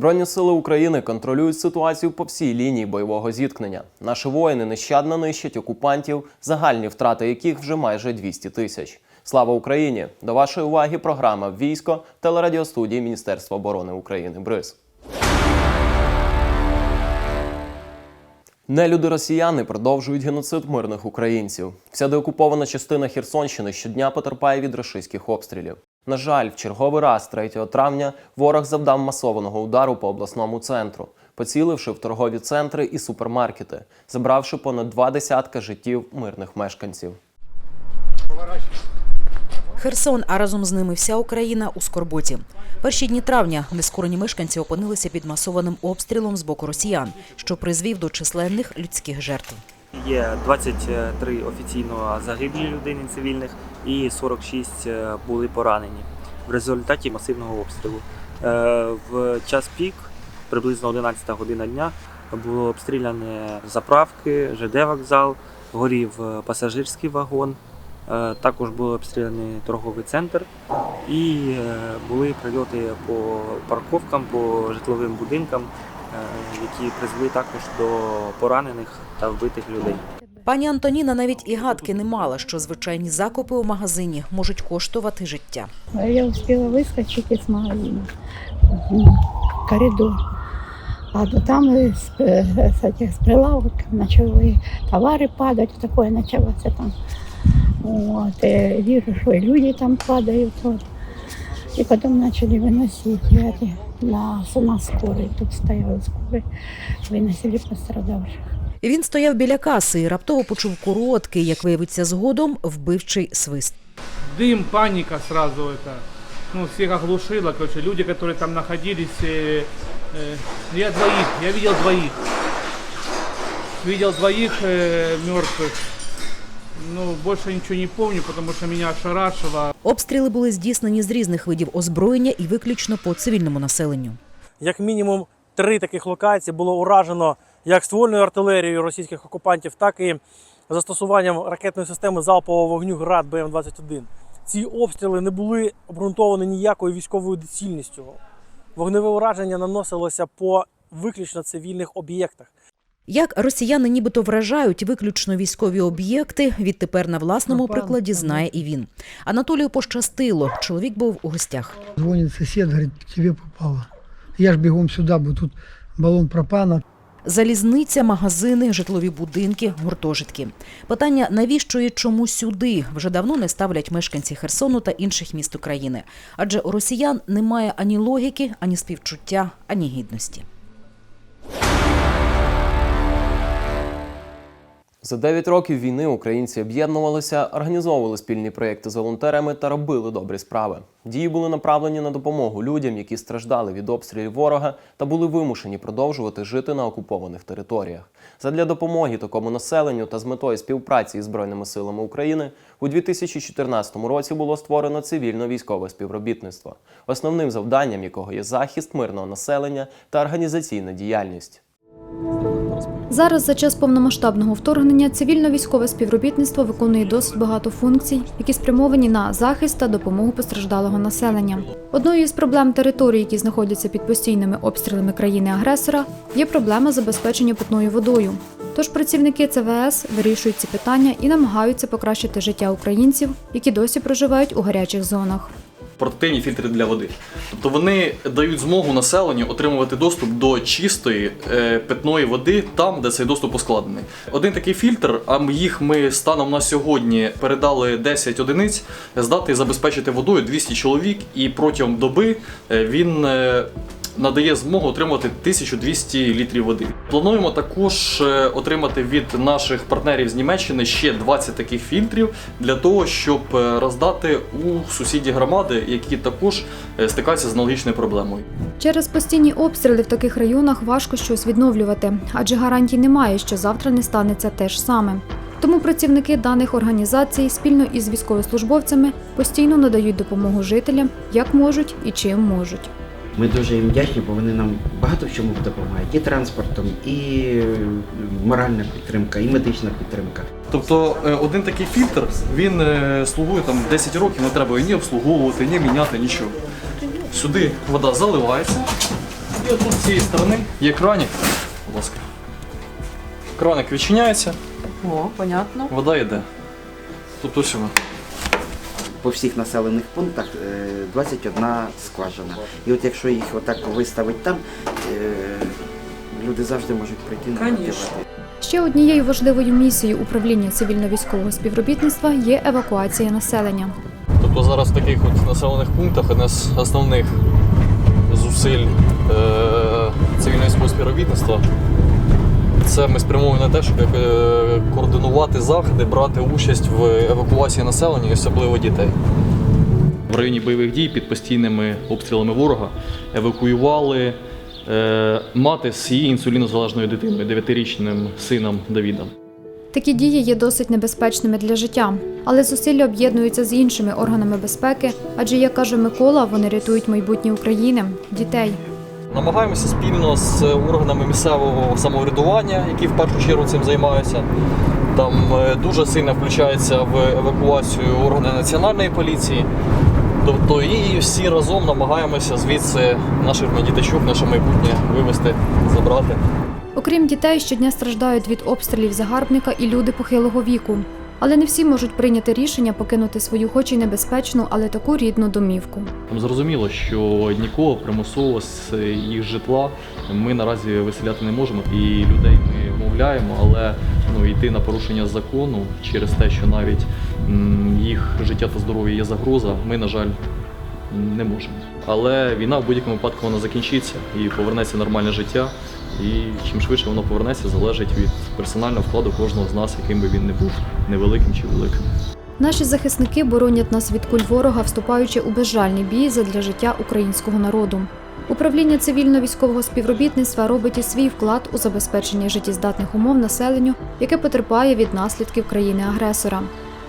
Збройні сили України контролюють ситуацію по всій лінії бойового зіткнення. Наші воїни нещадно нищать окупантів, загальні втрати яких вже майже 200 тисяч. Слава Україні! До вашої уваги програма Військо телерадіостудії Міністерства оборони України. Бриз. Нелюди росіяни продовжують геноцид мирних українців. Вся деокупована частина Херсонщини щодня потерпає від рашистських обстрілів. На жаль, в черговий раз 3 травня ворог завдав масованого удару по обласному центру, поціливши в торгові центри і супермаркети, забравши понад два десятка життів мирних мешканців. Херсон, а разом з ними вся Україна у скорботі. Перші дні травня нескорені мешканці опинилися під масованим обстрілом з боку росіян, що призвів до численних людських жертв. Є 23 офіційно загиблі людини цивільних і 46 були поранені в результаті масивного обстрілу. Е, В час пік, приблизно 11 година дня, було обстріляне заправки, ЖД вокзал, горів е, пасажирський вагон. Е, Також був обстріляний торговий центр і е, були прильоти по парковкам, по житловим будинкам, е, які призвели також до поранених та вбитих людей. Пані Антоніна навіть і гадки не мала, що звичайні закупи у магазині можуть коштувати життя. Я успела выскочить из магазина в коридор. А то там и с, э, с этих с прилавок начали товары падать, такое началось там. Вот, и вижу, что и люди там падают. Вот. И потом начали выносить я эти на, на скорой. Тут стояла скорой, выносили пострадавших. Він стояв біля каси і раптово почув короткий, як виявиться згодом, вбивчий свист. дым, паника сразу это, ну, всех оглушило, короче, люди, которые там находились, э, э, я двоих, я видел двоих, видел двоих э, мертвых, ну, больше ничего не помню, потому что меня ошарашило, Обстріли були здійснені з різних видів озброєння і виключно по цивільному населенню. Як мінімум три таких локації було уражено як ствольною артилерією російських окупантів, так і застосуванням ракетної системи залпового вогню ГРАД БМ-21. Ці обстріли не були обґрунтовані ніякою військовою доцільністю. Вогневе ураження наносилося по виключно цивільних об'єктах. Як росіяни нібито вражають виключно військові об'єкти, відтепер на власному прикладі знає і він. Анатолію пощастило. Чоловік був у гостях. Звонит сосед, говорит, тебе попало. Я ж бегом сюда, бо тут баллон пропана. Залізниця, магазини, житлові будинки, гуртожитки. Питання, навіщо і чому сюди, вже давно не ставлять мешканці Херсону та інших міст України. Адже у росіян немає ані логіки, ані співчуття, ані гідності. За 9 років війни українці об'єднувалися, організовували спільні проєкти з волонтерами та робили добрі справи. Дії були направлені на допомогу людям, які страждали від обстрілів ворога та були вимушені продовжувати жити на окупованих територіях. Задля допомоги такому населенню та з метою співпраці із Збройними силами України у 2014 році було створено цивільно-військове співробітництво, основним завданням якого є захист мирного населення та організаційна діяльність. Зараз за час повномасштабного вторгнення цивільно-військове співробітництво виконує досить багато функцій, які спрямовані на захист та допомогу постраждалого населення. Одною із проблем територій, які знаходяться під постійними обстрілами країни-агресора, є проблема забезпечення питною водою. Тож працівники ЦВС вирішують ці питання і намагаються покращити життя українців, які досі проживають у гарячих зонах. Портативні фільтри для води. Тобто вони дають змогу населенню отримувати доступ до чистої е, питної води там, де цей доступ ускладнений. Один такий фільтр, а їх ми станом на сьогодні передали 10 одиниць, здатний забезпечити водою 200 чоловік, і протягом доби е, він. е, Надає змогу отримати 1200 літрів води. Плануємо також е, отримати від наших партнерів з Німеччини ще 20 таких фільтрів для того, щоб е, роздати у сусідні громади, які також е, стикаються з аналогічною проблемою. Через постійні обстріли в таких районах важко щось відновлювати, адже гарантій немає, що завтра не станеться те ж саме. Тому працівники даних організацій спільно із військовослужбовцями постійно надають допомогу жителям, як можуть і чим можуть. Ми дуже їм вдячні, бо вони нам багато в чому допомагають. І транспортом, і моральна підтримка, і медична підтримка. Тобто е, один такий фільтр він е, слугує там 10 років, не треба ні обслуговувати, ні міняти, нічого. Сюди вода заливається, І отут з цієї сторони є краник. Будь ласка. Краник відчиняється, О, понятно. вода йде. Тобто сюди. По всіх населених пунктах е, 21 скважина. І от якщо їх отак виставити там, е, люди завжди можуть прийти на води. Ще однією важливою місією управління цивільно-військового співробітництва є евакуація населення. Тобто зараз в таких от населених пунктах одне з основних зусиль е- цивільно-військового співробітництва це ми спрямовуємо на те, щоб е, координувати заходи, брати участь в евакуації населення, і особливо дітей. В районі бойових дій під постійними обстрілами ворога евакуювали е, мати з її інсулінозалежною дитиною, 9-річним сином Давідом. Такі дії є досить небезпечними для життя, але зусилля об'єднуються з іншими органами безпеки, адже, як каже Микола, вони рятують майбутнє України, дітей. Намагаємося спільно з органами місцевого самоврядування, які в першу чергу цим займаються. Там е, дуже сильно включаються в евакуацію органи національної поліції. Тобто і всі разом намагаємося звідси наших діточок, наше майбутнє вивезти, забрати. Окрім дітей, щодня страждають від обстрілів загарбника і люди похилого віку. Але не всі можуть прийняти рішення покинути свою, хоч і небезпечну, але таку рідну домівку. Зрозуміло, що нікого примусово з їх житла ми наразі виселяти не можемо. І людей ми мовляємо, але ну, йти на порушення закону через те, що навіть їх життя та здоров'я є загроза, ми, на жаль, не можемо. Але війна в будь-якому випадку вона закінчиться і повернеться нормальне життя. І чим швидше воно повернеться, залежить від персонального вкладу кожного з нас, яким би він не був, невеликим чи великим. Наші захисники боронять нас від куль ворога, вступаючи у безжальний бій задля життя українського народу. Управління цивільно-військового співробітництва робить і свій вклад у забезпечення життєздатних умов населенню, яке потерпає від наслідків країни-агресора.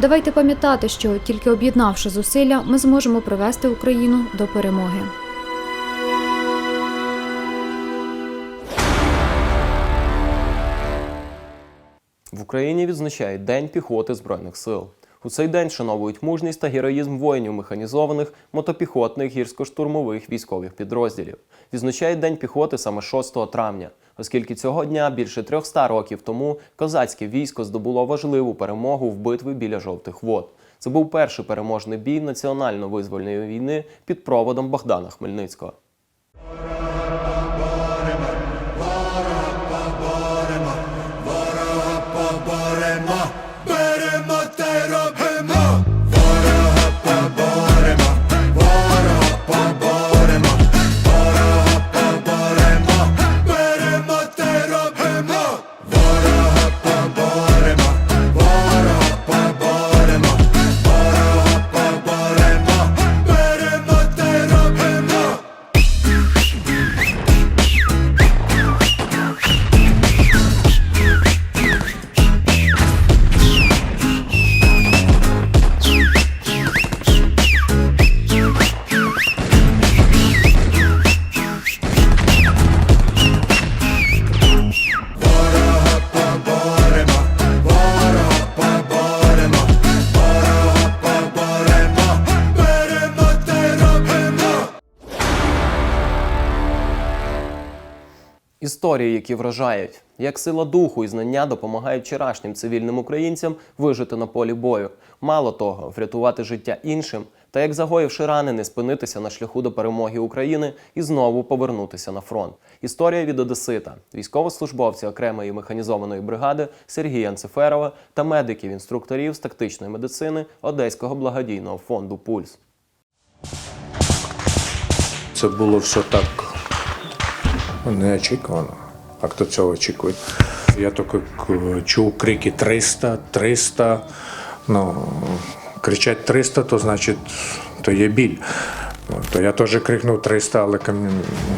Давайте пам'ятати, що тільки об'єднавши зусилля, ми зможемо привести Україну до перемоги. Україні відзначають День піхоти Збройних сил. У цей день шановують мужність та героїзм воїнів механізованих, мотопіхотних гірсько-штурмових військових підрозділів. Відзначають День піхоти саме 6 травня, оскільки цього дня більше 300 років тому козацьке військо здобуло важливу перемогу в битві біля жовтих вод. Це був перший переможний бій національно-визвольної війни під проводом Богдана Хмельницького. Історії, які вражають, як сила духу і знання допомагають вчорашнім цивільним українцям вижити на полі бою. Мало того, врятувати життя іншим, та як загоївши рани, не спинитися на шляху до перемоги України і знову повернутися на фронт. Історія від Одесита, військовослужбовця окремої механізованої бригади Сергія Анцеферова та медиків-інструкторів з тактичної медицини Одеського благодійного фонду Пульс. Це було все так неочікувано. А хто цього очікує? Я тільки чув крики 300, 300. Ну, кричать 300, то значить, то є біль. То я теж крикнув 300, але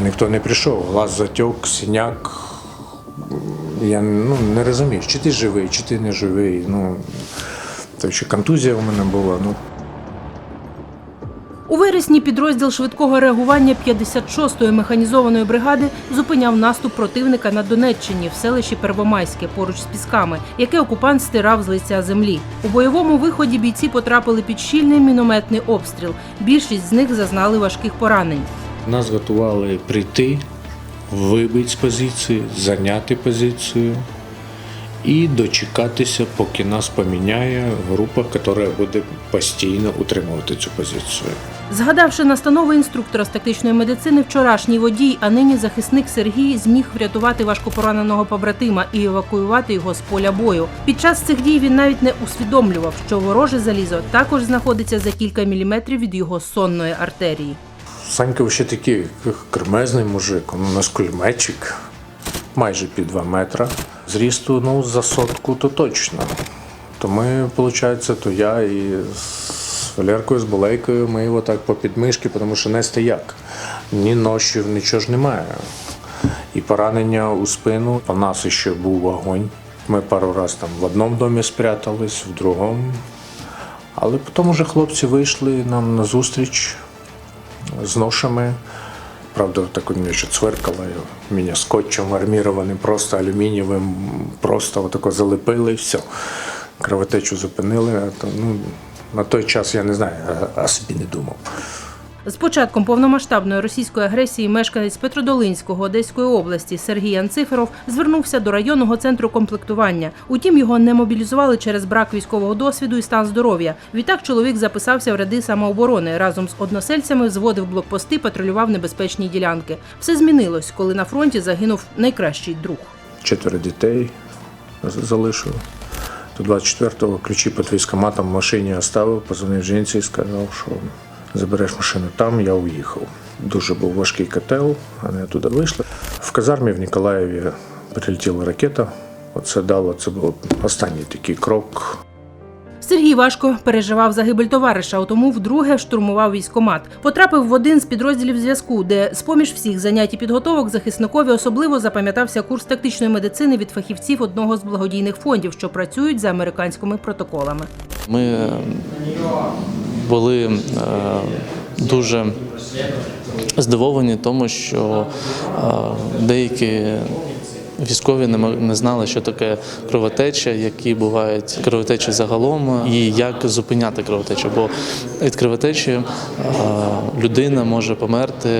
ніхто не прийшов. Глаз затік, синяк. Я ну, не розумію, чи ти живий, чи ти не живий. Ну, так що контузія у мене була. Ну, У вересні підрозділ швидкого реагування 56-ї механізованої бригади зупиняв наступ противника на Донеччині в селищі Первомайське поруч з Пісками, яке окупант стирав з лиця землі. У бойовому виході бійці потрапили під щільний мінометний обстріл. Більшість з них зазнали важких поранень. Нас готували прийти вибити з позиції, зайняти позицію і дочекатися, поки нас поміняє група, яка буде постійно утримувати цю позицію. Згадавши настанови інструктора з тактичної медицини, вчорашній водій, а нині захисник Сергій зміг врятувати важкопораненого побратима і евакуювати його з поля бою. Під час цих дій він навіть не усвідомлював, що вороже залізо також знаходиться за кілька міліметрів від його сонної артерії. Санька ще такий кремезний мужик, у нас кулеметчик, майже під 2 метра. Зрісту ну, за сотку то точно. То ми, виходить, то я і з Валеркою, з Балейкою, ми його так по підмишки, тому що нести як. Ні ношів, нічого ж немає. І поранення у спину. По нас ще був вогонь. Ми пару разів там в одному домі спрятались, в другому. Але потім вже хлопці вийшли нам на зустріч з ношами. Правда, так у мене ще цверкало, мене скотчем армірованим, просто алюмінієвим, просто отако залепили і все. Кровотечу зупинили. То, ну, на той час я не знаю, а, а собі не думав. З початком повномасштабної російської агресії мешканець Петродолинського Одеської області Сергій Анциферов звернувся до районного центру комплектування. Утім, його не мобілізували через брак військового досвіду і стан здоров'я. Відтак чоловік записався в ряди самооборони. Разом з односельцями зводив блокпости, патрулював небезпечні ділянки. Все змінилось, коли на фронті загинув найкращий друг. Четверо дітей з- залишив. То 24-го ключі під військоматом в машині оставив, позвонив жінці і сказав, що забереш машину там, я уїхав. Дуже був важкий котел, вони туди вийшли. В казармі в Ніколаєві прилетіла ракета. Оце дало, це був останній такий крок. Сергій важко переживав загибель товариша, тому вдруге штурмував військомат. Потрапив в один з підрозділів зв'язку, де з-поміж всіх занять і підготовок захисникові особливо запам'ятався курс тактичної медицини від фахівців одного з благодійних фондів, що працюють за американськими протоколами. Ми е, були е, дуже здивовані тому, що е, деякі військові не не знали, що таке кровотеча, які бувають кровотечі загалом, і як зупиняти кровотечу. Бо від кровотечі е, людина може померти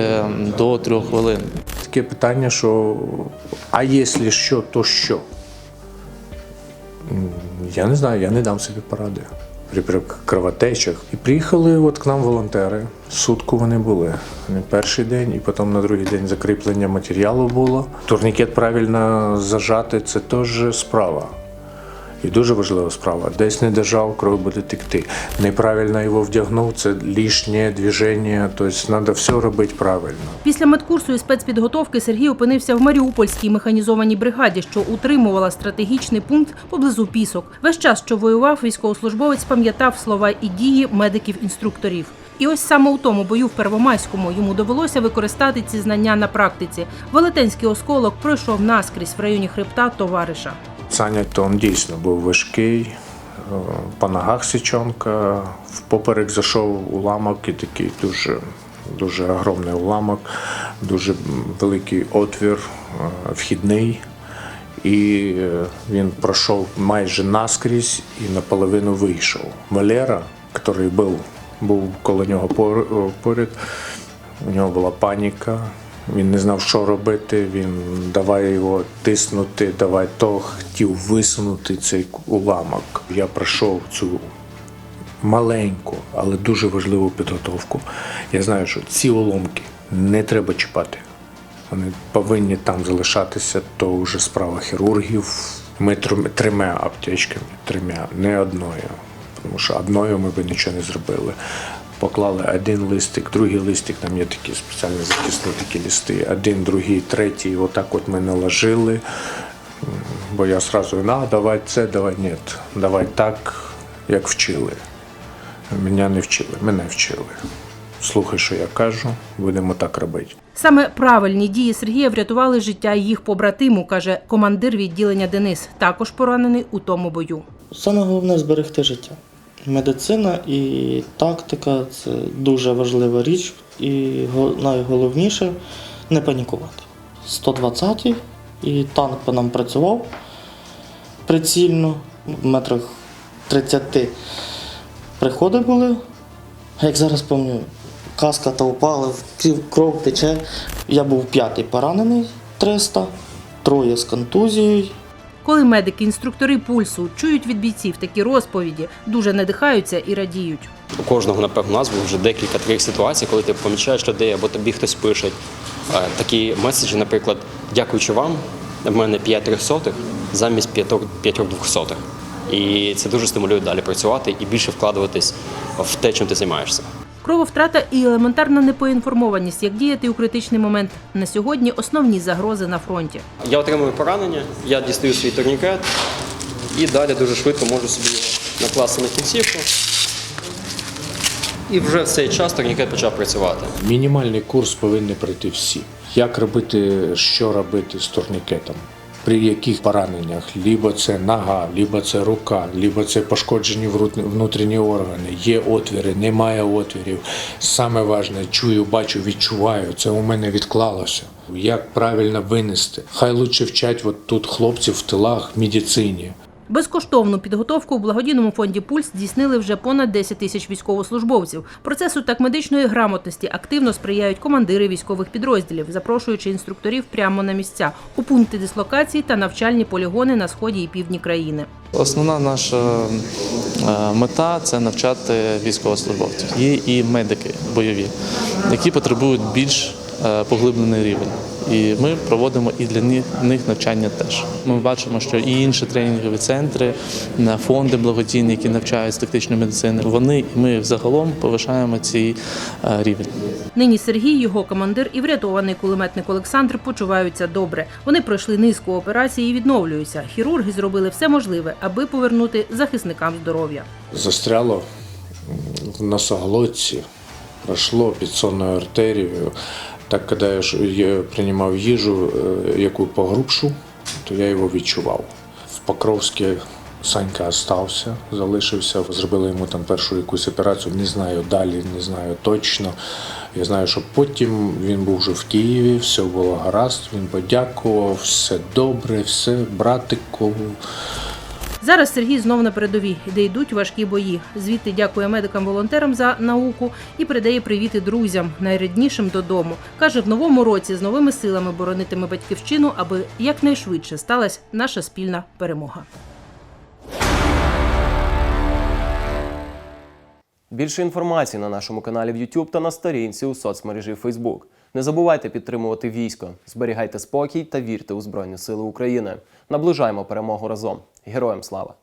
до трьох хвилин. Таке питання, що а якщо що, то що? Я не знаю, я не дам собі поради при, кровотечах. І приїхали от к нам волонтери. Сутку вони були. Вони перший день, і потім на другий день закріплення матеріалу було. Турнікет правильно зажати це теж справа. І дуже важлива справа. Десь не держав, кров буде текти. Неправильно його вдягнув, це лишнє движення. Тобто треба все робити правильно. Після медкурсу і спецпідготовки Сергій опинився в Маріупольській механізованій бригаді, що утримувала стратегічний пункт поблизу пісок. Весь час, що воював, військовослужбовець пам'ятав слова і дії медиків-інструкторів. І ось саме у тому бою в Первомайському йому довелося використати ці знання на практиці. Велетенський осколок пройшов наскрізь в районі хребта товариша. Саня то він дійсно був важкий, е, по ногах січонка, в поперек зайшов уламок і такий дуже, дуже огромний уламок, дуже великий отвір, е, вхідний. І е, він пройшов майже наскрізь і наполовину вийшов. Валера, який був, був коло нього пор- поряд, у нього була паніка. Він не знав, що робити. Він давай його тиснути, давай то хотів висунути цей уламок. Я пройшов цю маленьку, але дуже важливу підготовку. Я знаю, що ці уламки не треба чіпати. Вони повинні там залишатися, то вже справа хірургів. Ми трьом- трьома аптечками, трьома, не одною. Тому що одною ми б нічого не зробили. Поклали один листик, другий листик, там є такі спеціальні захисні такі листи, один, другий, третій. Отак от ми наложили. Бо я одразу, на, давай це, давай ні, давай так, як вчили. Мене не вчили, мене вчили. Слухай, що я кажу, будемо так робити. Саме правильні дії Сергія врятували життя їх побратиму, каже командир відділення Денис, також поранений у тому бою. Саме головне зберегти життя. Медицина і тактика це дуже важлива річ, і найголовніше не панікувати. 120-й і танк по нам працював прицільно, в метрах 30 приходи були. Як зараз пам'ятаю, каска та упала, кров тече. Я був п'ятий поранений 300, троє з контузією. Коли медики-інструктори пульсу чують від бійців такі розповіді, дуже надихаються і радіють. У кожного, напевно, у нас було вже декілька таких ситуацій, коли ти помічаєш людей або тобі хтось пише е, такі меседжі, наприклад, дякуючи вам, в мене 5 трьохсотих замість 5 двохсотих. І це дуже стимулює далі працювати і більше вкладуватись в те, чим ти займаєшся. Крововтрата і елементарна непоінформованість, як діяти у критичний момент на сьогодні основні загрози на фронті. Я отримую поранення, я дістаю свій турнікет і далі дуже швидко можу собі його накласти на кінцівку. І вже в цей час турнікет почав працювати. Мінімальний курс повинні пройти всі. Як робити, що робити з турнікетом? При яких пораненнях? Лібо це нога, лібо це рука, лібо це пошкоджені внутрішні органи. Є отвіри, немає отвірів. Саме важне, чую, бачу, відчуваю. Це у мене відклалося. Як правильно винести? Хай лучше вчать от тут хлопців в тилах в медицині. Безкоштовну підготовку у благодійному фонді Пульс здійснили вже понад 10 тисяч військовослужбовців. Процесу так медичної грамотності активно сприяють командири військових підрозділів, запрошуючи інструкторів прямо на місця у пункти дислокації та навчальні полігони на сході і півдні країни. Основна наша е, мета це навчати військовослужбовців. Є і медики бойові, які потребують більш поглиблений рівень. І ми проводимо і для них- навчання теж. Ми бачимо, що і інші тренінгові центри, е, фонди благодійні, які навчають з тактичної медицини, вони і ми взагалом повишаємо цей е, рівень. Нині Сергій, його командир і врятований кулеметник Олександр почуваються добре. Вони пройшли низку операцій і відновлюються. Хірурги зробили все можливе, аби повернути захисникам здоров'я. застряло в носоглотці, прошло підсонною артерією. Так, коли я я приймав їжу, е, яку погрубшу, то я його відчував. В Покровській Санька остався, залишився. Зробили йому там першу якусь операцію. Не знаю далі, не знаю точно. Я знаю, що потім він був вже в Києві, все було гаразд. Він подякував, все добре, все, братику. Зараз Сергій знов на передовій, де йдуть важкі бої. Звідти дякує медикам-волонтерам за науку і передає привіти друзям, найріднішим додому. Каже, в новому році з новими силами боронитиме батьківщину, аби якнайшвидше сталася наша спільна перемога. Більше інформації на нашому каналі в YouTube та на сторінці у соцмережі Facebook. Не забувайте підтримувати військо, зберігайте спокій та вірте у Збройні Сили України. Наближаємо перемогу разом. Героям слава!